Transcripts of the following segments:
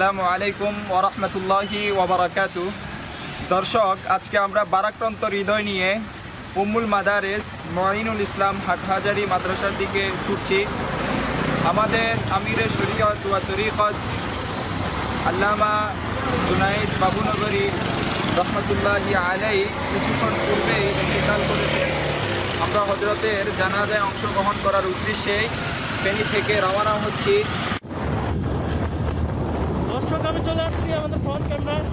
আসসালামু আলাইকুম ওরহমতুল্লাহি ওবরাকাতু দর্শক, আজকে আমরা বারাক্রান্ত হৃদয় নিয়ে উম্মুল মাদারেস মঈনুল ইসলাম হাটহাজারি মাদ্রাসার দিকে ছুটছি। আমাদের আমিরে শরীয়ত ওয়া তরিকত আল্লামা জুনাইদ বাবুনগরী রহমতুল্লাহি আলাই কিছুক্ষণ পূর্বেই ইন্তেকাল করেছে আমরা হজরতের জানাজায় অংশগ্রহণ করার উদ্দেশ্যে ফেনী থেকে রওনা হচ্ছি। দর্শক আমি চলে আসছি আমাদের ফ্রন্ট ক্যামেরায়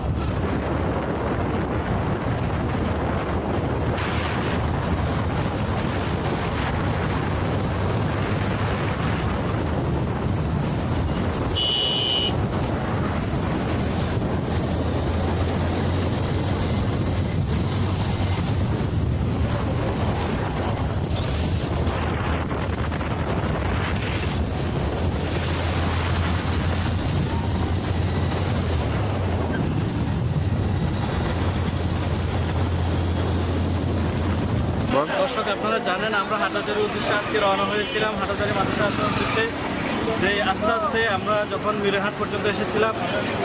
দর্শক, আপনারা জানেন, আমরা হাটাজারির উদ্দেশ্যে আজকে রওনা হয়েছিলাম, হাটাজারি মাদ্রাসা আসার উদ্দেশ্যে। যে আস্তে আস্তে আমরা যখন মিরেহাট পর্যন্ত এসেছিলাম,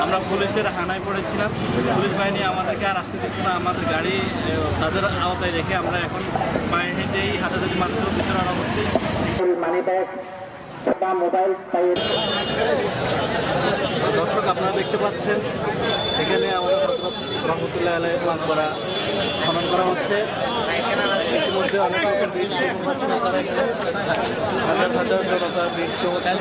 আমরা পুলিশের হানায় পড়েছিলাম। পুলিশ বাহিনী আমাদেরকে আর আসতে দিচ্ছে না, আমাদের গাড়ি তাদের আওতায় রেখে আমরা এখন পায়ে হেঁটেই হাটাজারি মাদ্রাসার উদ্দেশ্যে রওনা মোবাইল দর্শক, আপনারা দেখতে পাচ্ছেন, এখানে আমাদের রহমতুল্লাহ আলাই প্লান করা, খনন করা হচ্ছে। ইতিমধ্যে অনেক লোকের ভিড় শুরু হচ্ছে না তারা হাজার হাজার ভিড় চলছে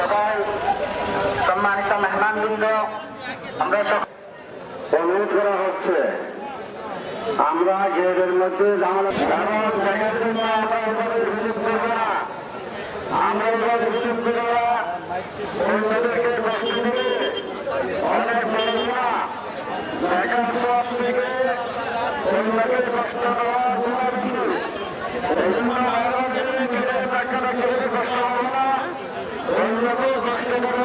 সবাই সম্মানিত মেহমানবৃন্দ, আমরা সব অনুরোধ করা হচ্ছে, আমরা গেটের মধ্যে আমরা এভাবে সুযোগ দেবো না আমরা এভাবে সুযোগ দেবো না অন্যদেরকে কষ্ট দেবে অনেক বড় না দেখার সব থেকে অন্যকে কষ্ট দেওয়া গুণা কিছু এই জন্য আমরা গেটের ব্যাখ্যাটা গেলে কষ্ট হবে না অন্যকে কষ্ট দেবে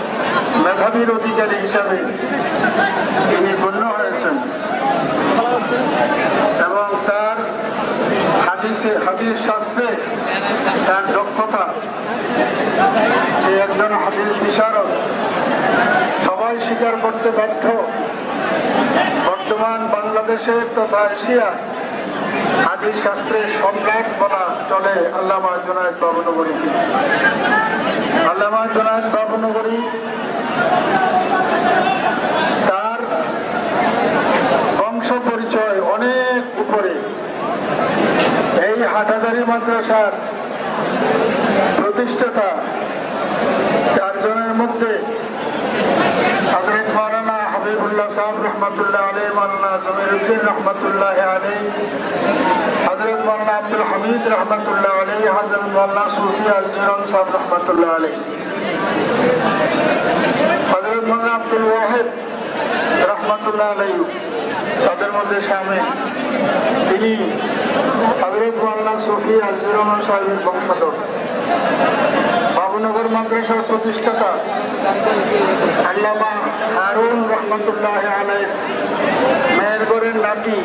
মেধাবীর অধিকারী হিসাবে তিনি গণ্য হয়েছেন। এবং তার হাদিসে, হাদিস শাস্ত্রে তার দক্ষতা যে একজন হাদিস বিশারদ। সবাই স্বীকার করতে বাধ্য। বর্তমান বাংলাদেশের তথা এশিয়া হাদিস শাস্ত্রের সম্রাট বলা চলে আল্লামা জোনায়দ বাবুনগরীকে আল্লামা জোনায়দ বাবুনগরী তার বংশ পরিচয় অনেক উপরে। এই হাটাজারি মাদ্রাসার প্রতিষ্ঠাতা চারজনের মধ্যে হজরত মৌলানা হাবিবুল্লাহ সাহেব রহমতুল্লাহ আলী মৌলানা জমিরুদ্দিন রহমতুল্লাহ আলী হজরত মৌলানা আব্দুল হামিদ রহমতুল্লাহ আলী হজরত মৌলানা সুফি আজিরন সাহেব রহমতুল্লাহ আলী হজরত মৌলানা আব্দুল ওয়াহেদ রহমতুল্লাহ আলাই তাদের মধ্যে সামিল তিনি হজরত মাল্লা সফি আজির রহমান সাহেবের বংশধর বাবুনগর মাদ্রাসার প্রতিষ্ঠাতা আল্লামা হারুন রহমতুল্লাহ আলাই মেহেরগড়ের নাতি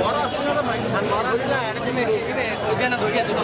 ಬಡ ಬಡ ಇಲ್ಲ ಎರಡು ದಿನ ಹೋಗಿದೆ ಉದ್ಯಾನ ಹೋಗಿ ಅದು